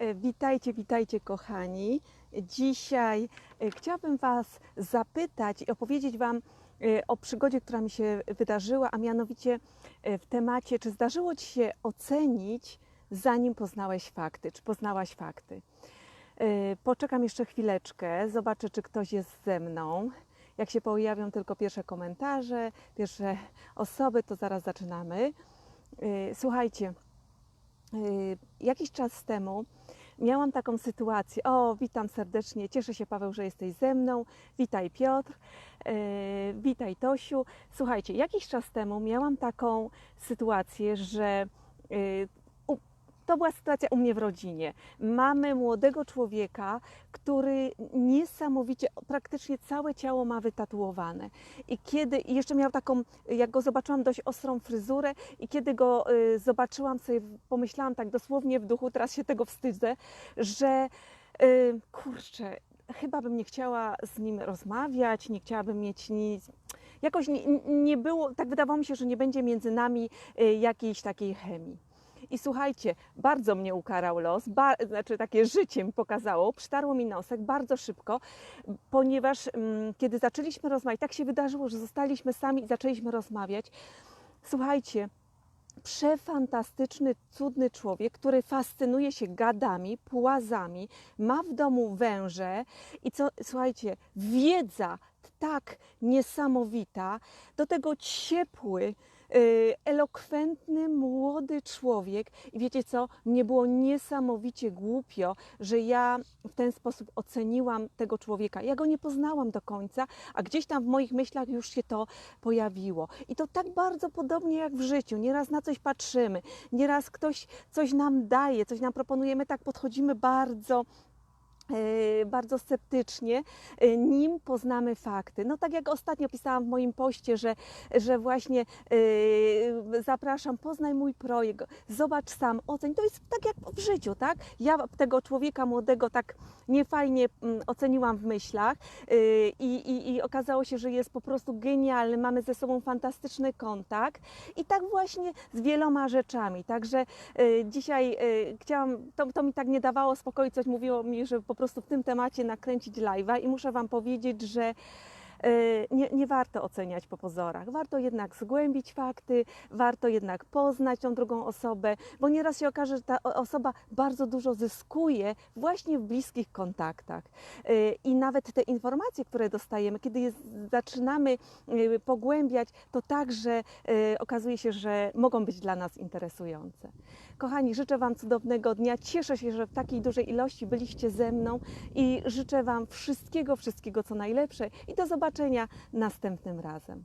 E, Witajcie, witajcie kochani. Dzisiaj e, chciałabym Was zapytać i opowiedzieć Wam e, o przygodzie, która mi się wydarzyła, a mianowicie w temacie, czy zdarzyło Ci się ocenić, zanim poznałeś fakty, czy poznałaś fakty. Poczekam jeszcze chwileczkę, zobaczę, czy ktoś jest ze mną. Jak się pojawią tylko pierwsze komentarze, pierwsze osoby, to zaraz zaczynamy. Słuchajcie, jakiś czas temu miałam taką sytuację. O, witam serdecznie, cieszę się Paweł, że jesteś ze mną. Witaj Piotr, y, witaj Tosiu. Słuchajcie, jakiś czas temu miałam taką sytuację, że u- to była sytuacja u mnie w rodzinie. Mamy młodego człowieka, który niesamowicie, praktycznie całe ciało ma wytatuowane. I kiedy, i jeszcze miał taką, jak go zobaczyłam, dość ostrą fryzurę, i kiedy go y, zobaczyłam, sobie pomyślałam tak dosłownie w duchu, teraz się tego wstydzę, że y, kurczę, chyba bym nie chciała z nim rozmawiać, nie chciałabym mieć nic. Jakoś nie, nie było, tak wydawało mi się, że nie będzie między nami y, jakiejś takiej chemii. I słuchajcie, bardzo mnie ukarał los, znaczy takie życie mi pokazało, przytarło mi nosek bardzo szybko, ponieważ mm, kiedy zaczęliśmy rozmawiać, tak się wydarzyło, że zostaliśmy sami i zaczęliśmy rozmawiać. Słuchajcie, przefantastyczny, cudny człowiek, który fascynuje się gadami, płazami, ma w domu węże i co, słuchajcie, wiedza tak niesamowita, do tego ciepły, elokwentny, młody człowiek. I wiecie co? Mnie było niesamowicie głupio, że ja w ten sposób oceniłam tego człowieka. Ja go nie poznałam do końca, a gdzieś tam w moich myślach już się to pojawiło. I to tak bardzo podobnie jak w życiu. Nieraz na coś patrzymy, nieraz ktoś coś nam daje, coś nam proponuje, my tak podchodzimy bardzo bardzo sceptycznie, e, nim poznamy fakty. No tak jak ostatnio pisałam w moim poście, że, że właśnie e, zapraszam, poznaj mój projekt, zobacz sam, oceń. To jest tak jak w życiu, tak? Ja tego człowieka młodego tak niefajnie mm, oceniłam w myślach e, i, i, okazało się, że jest po prostu genialny, mamy ze sobą fantastyczny kontakt i tak właśnie z wieloma rzeczami. Także e, dzisiaj e, chciałam, to, to mi tak nie dawało spokoju, coś mówiło mi, że po prostu w tym temacie nakręcić live'a i muszę Wam powiedzieć, że nie, nie warto oceniać po pozorach. Warto jednak zgłębić fakty, warto jednak poznać tą drugą osobę, bo nieraz się okaże, że ta osoba bardzo dużo zyskuje właśnie w bliskich kontaktach. E, I nawet te informacje, które dostajemy, kiedy je zaczynamy e, pogłębiać, to także e, okazuje się, że mogą być dla nas interesujące. Kochani, życzę Wam cudownego dnia. Cieszę się, że w takiej dużej ilości byliście ze mną i życzę Wam wszystkiego, wszystkiego co najlepsze i do zobaczenia następnym razem.